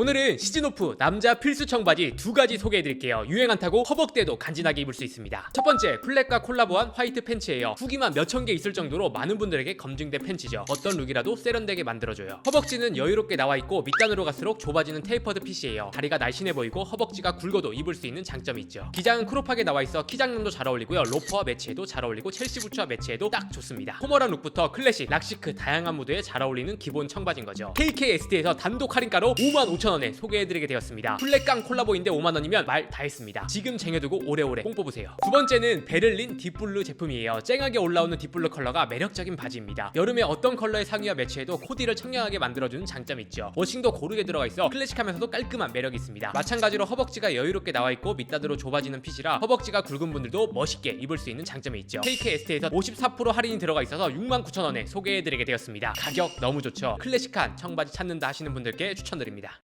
오늘은 시즌오프 남자 필수 청바지 두 가지 소개해드릴게요. 유행 안 타고 허벅대도 간지나게 입을 수 있습니다. 첫 번째, 플랫과 콜라보한 화이트 팬츠예요. 후기만 몇천 개 있을 정도로 많은 분들에게 검증된 팬츠죠. 어떤 룩이라도 세련되게 만들어줘요. 허벅지는 여유롭게 나와 있고 밑단으로 갈수록 좁아지는 테이퍼드 핏이에요. 다리가 날씬해 보이고 허벅지가 굵어도 입을 수 있는 장점이 있죠. 기장은 크롭하게 나와 있어 키장용도 잘 어울리고요. 로퍼와 매치해도 잘 어울리고 첼시 부츠와 매치해도 딱 좋습니다. 포멀한 룩부터 클래식, 락시크 다양한 무드에 잘 어울리는 기본 청바지인 거죠. KKST에서 단독 할인가로 55,000원에 소개해드리게 되었습니다. 플랫깡 콜라보인데 5만원이면 말 다 했습니다. 지금 쟁여두고 오래오래 뽕 뽑으세요. 두 번째는 베를린 딥블루 제품이에요. 쨍하게 올라오는 딥블루 컬러가 매력적인 바지입니다. 여름에 어떤 컬러의 상의와 매치해도 코디를 청량하게 만들어주는 장점이 있죠. 워싱도 고르게 들어가 있어 클래식하면서도 깔끔한 매력이 있습니다. 마찬가지로 허벅지가 여유롭게 나와 있고 밑단으로 좁아지는 핏이라 허벅지가 굵은 분들도 멋있게 입을 수 있는 장점이 있죠. KKST에서 54% 할인이 들어가 있어서 69,000원에 소개해드리게 되었습니다. 가격 너무 좋죠. 클래식한 청바지 찾는다 하시는 분들께 추천드립니다.